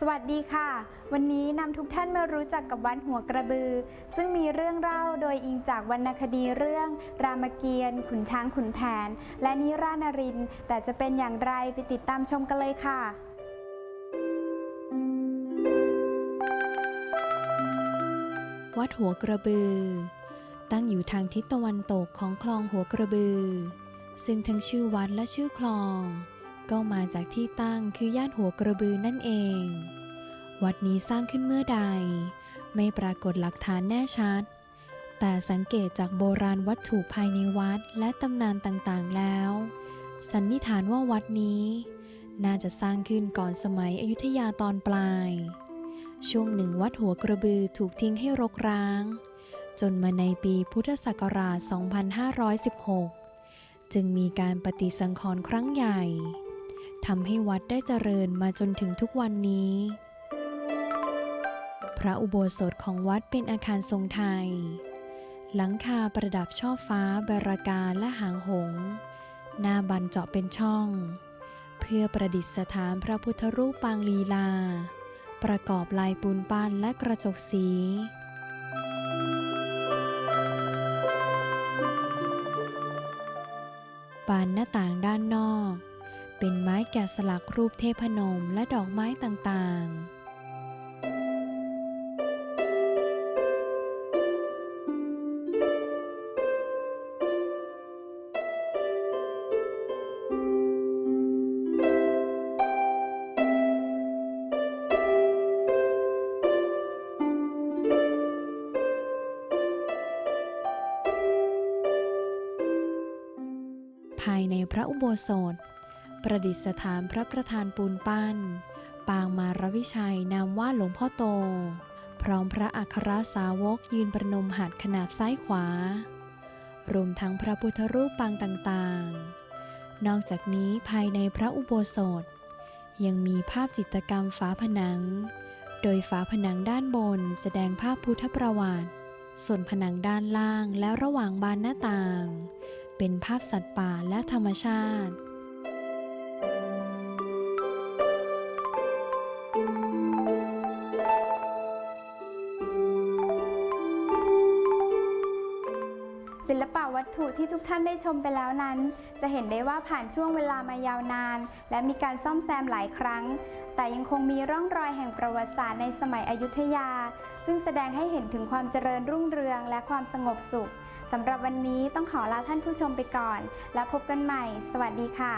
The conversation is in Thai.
สวัสดีค่ะ วันนี้นำทุกท่านมารู้จักกับวัดหัวกระบือ ซึ่งมีเรื่องเล่าโดยอิงจากวรรณคดีเรื่อง รามเกียรติ์ขุนช้างขุนแผน และนิรานาริน แต่จะเป็นอย่างไรไปติดตามชมกันเลยค่ะวัดหัวกระบือ ตั้งอยู่ทางทิศตะวันตกของคลองหัวกระบือ ซึ่งทั้งชื่อวัดและชื่อคลอง ก็มาจากที่ตั้งคือย่านหัวกระบือนั่นเอง วัดนี้สร้างขึ้นเมื่อใด ไม่ปรากฏหลักฐานแน่ชัด แต่สังเกตจากโบราณวัตถุภายในวัดและตำนานต่างๆแล้ว สันนิษฐานว่าวัดนี้ น่าจะสร้างขึ้นก่อนสมัยอยุธยาตอนปลาย ช่วงหนึ่งวัดหัวกระบือถูกทิ้งให้รกร้าง จนมาในปีพุทธศักราช 2516 จึงมีการปฏิสังขรณ์ครั้งใหญ่ ทำให้วัดได้เจริญมาจนถึงทุกวันนี้ พระอุโบสถของวัดเป็นอาคารทรงไทย หลังคาประดับช่อฟ้าบรากาและหางหง หน้าบันเจาะเป็นช่อง เพื่อประดิษฐานพระพุทธรูปปางลีลา ประกอบลายปูนปั้นและกระจกสีบานหน้าต่างด้านนอก เป็นไม้แกะสลักรูปเทพนมและดอกไม้ต่างๆภายในพระอุโบสถ ประดิษฐานพระประธานปูนปั้น ปางมารวิชัยนามว่าหลวงพ่อโต พร้อมพระอัครสาวกยืนประนมหัดขนาบซ้ายขวา รวมทั้งพระพุทธรูปปางต่างๆ นอกจากนี้ภายในพระอุโบสถ ยังมีภาพจิตรกรรมฝาผนัง โดยฝาผนังด้านบนแสดงภาพพุทธประวัติ ส่วนผนังด้านล่างและระหว่างบานหน้าต่าง เป็นภาพสัตว์ป่าและธรรมชาติ ถุที่ทุกท่านได้ชมไปแล้วนั้น จะเห็นได้ว่าผ่านช่วงเวลามายาวนาน และมีการซ่อมแซมหลายครั้ง แต่ยังคงมีร่องรอยแห่งประวัติศาสตร์ในสมัยอยุธยา ซึ่งแสดงให้เห็นถึงความเจริญรุ่งเรืองและความสงบสุขสำหรับวันนี้ต้องขอลาท่านผู้ชมไปก่อน แล้วพบกันใหม่ สวัสดีค่ะ